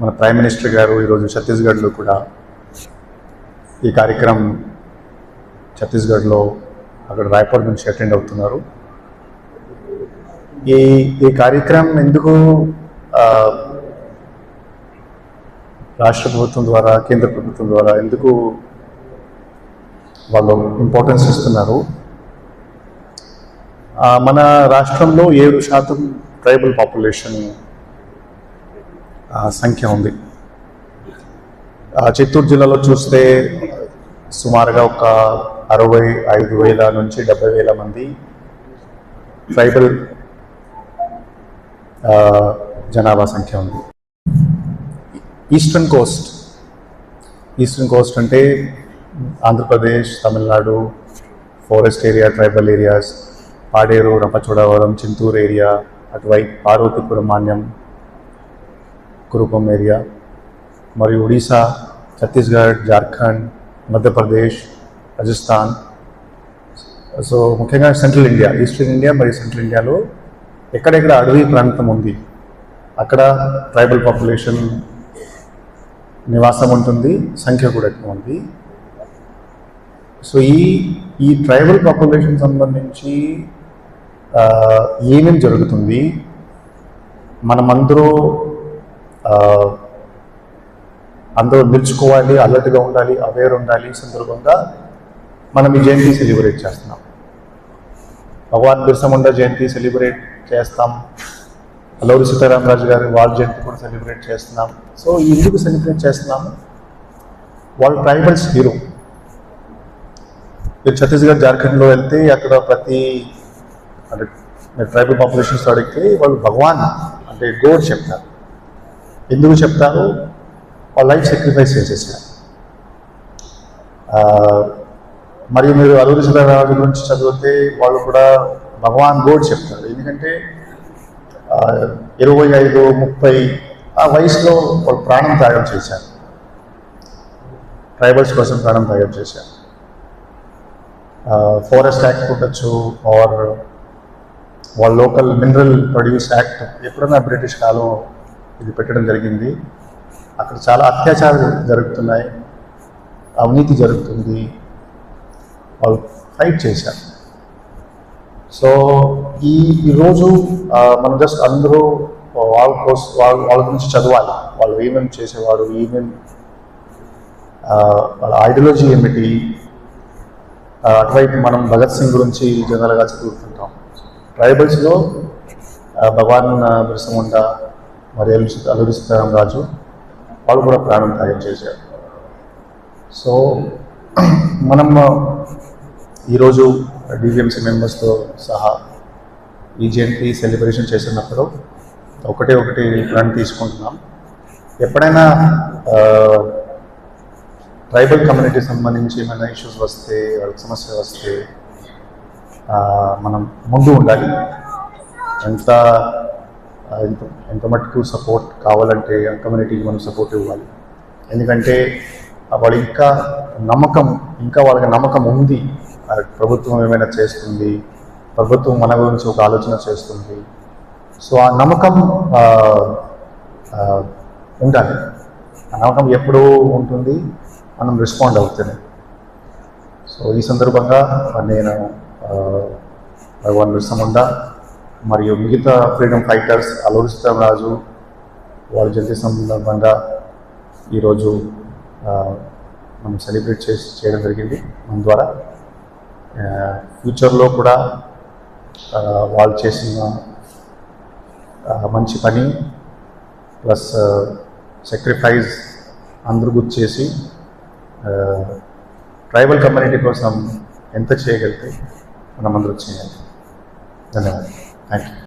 మన prime minister గారు ఈరోజు ఛత్తీస్గఢ్లో కూడా ఈ కార్యక్రమం ఛత్తీస్గఢ్లో అక్కడ రాయ్పూర్ నుంచి అటెండ్ అవుతున్నారు. ఈ ఈ కార్యక్రమం ఎందుకు రాష్ట్ర ప్రభుత్వం ద్వారా కేంద్ర ప్రభుత్వం ద్వారా ఎందుకు వాళ్ళు ఇంపార్టెన్స్ ఇస్తున్నారు? మన రాష్ట్రంలో ఏడు శాతం ట్రైబల్ పాపులేషన్ సంఖ్య ఉంది. చిత్తూరు జిల్లాలో చూస్తే సుమారుగా ఒక అరవై ఐదు వేల నుంచి డెబ్బై వేల మంది ట్రైబల్ జనాభా సంఖ్య ఉంది. ఈస్టర్న్ కోస్ట్ ఈస్టర్న్ కోస్ట్ అంటే Andhra Pradesh Tamil Nadu forest area tribal areas Paderu Rampachodavaram Chintur area అటువైపు పార్వతీపురం మాన్యం కురుపం ఏరియా మరియు ఒడిశా ఛత్తీస్గఢ్ జార్ఖండ్ మధ్యప్రదేశ్ రాజస్థాన్. సో ముఖ్యంగా సెంట్రల్ ఇండియా ఈస్టర్న్ ఇండియా మరియు సెంట్రల్ ఇండియాలో ఎక్కడెక్కడ అడవి ప్రాంతం ఉంది అక్కడ ట్రైబల్ పాపులేషన్ నివాసం ఉంటుంది సంఖ్య కూడా ఎక్కువ ఉంది. సో ఈ ఈ ట్రైబల్ పాపులేషన్ సంబంధించి ఏమేమి ఏమేం జరుగుతుంది మనమందరూ అందరూ నిలుచుకోవాలి అలర్ట్గా ఉండాలి అవేర్ ఉండాలి సందర్భంగా మనం ఈ జయంతి సెలబ్రేట్ చేస్తున్నాం. భగవాన్ బిర్సముండా జయంతి సెలబ్రేట్ చేస్తాం. అల్లూరి సీతారామరాజు గారి వాళ్ళ జయంతి కూడా సెలబ్రేట్ చేస్తున్నాం. సో ఎందుకు సెలబ్రేట్ చేస్తున్నాము వాళ్ళు ట్రైబల్స్ హీరో మీరు ఛత్తీస్గఢ్ జార్ఖండ్లో వెళ్తే అక్కడ ప్రతి అంటే ట్రైబల్ పాపులేషన్స్ అడిగితే వాళ్ళు భగవాన్ అంటే గోడ్ చెప్తారు. ఎందుకు చెప్తారు వాళ్ళ లైఫ్ సాక్రిఫైస్ చేసేసారు. మరియు మీరు అల్లూరి సీతారామరాజు గురించి చదివితే వాళ్ళు కూడా భగవాన్ గోడ్ చెప్తారు. ఎందుకంటే ఇరవై ఐదు ముప్పై ఆ వయసులో వాళ్ళు ప్రాణం త్యాగం చేశారు. ట్రైబల్స్ కోసం ప్రాణం త్యాగం చేశారు. ఫారెస్ట్ యాక్ట్ ఉండొచ్చు ఆర్ వాళ్ళ లోకల్ మినరల్ ప్రొడ్యూస్ యాక్ట్ ఎప్పుడైనా బ్రిటిష్ కాలం ఇది పెట్టడం జరిగింది. అక్కడ చాలా అత్యాచారాలు జరుగుతున్నాయి. అవినీతి జరుగుతుంది. వాళ్ళు ఫైట్ చేశారు. సో ఈ ఈరోజు మనం జస్ట్ అందరూ వాళ్ళ కోసం వాళ్ళ వాళ్ళ గురించి చదవాలి. వాళ్ళు ఏమేమి చేసేవారు ఏమేమి వాళ్ళ ఐడియాలజీ ఏమిటి? అటువైపు మనం భగత్ సింగ్ గురించి జనరల్గా చదువుతుంటాం. ట్రైబల్స్లో భగవాన్ ఆ, మరి అల్లు సీత- రాజు. వాళ్ళు కూడా ప్రాణం త్యాగం చేశారు. సో మనం ఈరోజు డివిఎంసీ మెంబర్స్తో సహా ఈ జయంతి సెలబ్రేషన్ చేసినప్పుడు ఒకటే ఒకటి ప్లాన్ తీసుకుంటున్నాం. ఎప్పుడైనా ట్రైబల్ కమ్యూనిటీ సంబంధించి ఏమైనా ఇష్యూస్ వస్తే వాళ్ళకి సమస్య వస్తే మనం ముందు ఉండాలి. ఎంత ఎంత ఎంత మటుకు సపోర్ట్ కావాలంటే ఆ కమ్యూనిటీకి మనం సపోర్ట్ ఇవ్వాలి. ఎందుకంటే వాళ్ళు ఇంకా నమ్మకం ఇంకా వాళ్ళకి నమ్మకం ఉంది. ప్రభుత్వం ఏమైనా చేస్తుంది ప్రభుత్వం మన గురించి ఒక ఆలోచన చేస్తుంది. సో ఆ నమ్మకం ఉండాలి. ఆ నమ్మకం ఎప్పుడూ ఉంటుంది మనం రెస్పాండ్ అవుతుంది సో ఈ సందర్భంగా నేను భగవాన్ బిర్సా మరియు మిగతా ఫ్రీడమ్ ఫైటర్స్ అల్లూరి రాజు వాళ్ళ జయంతి సందర్భంగా ఈరోజు మనం సెలబ్రేట్ చేసి చేయడం జరిగింది. మన ద్వారా ఫ్యూచర్లో కూడా వాళ్ళు చేసిన మంచి పని ప్లస్ సాక్రిఫైస్ అందరూ గుర్తు చేసి ట్రైబల్ కమ్యూనిటీ కోసం ఎంత చేయగలిగితే మనం అందరూ చేయాలి. ధన్యవాదాలు. Vale.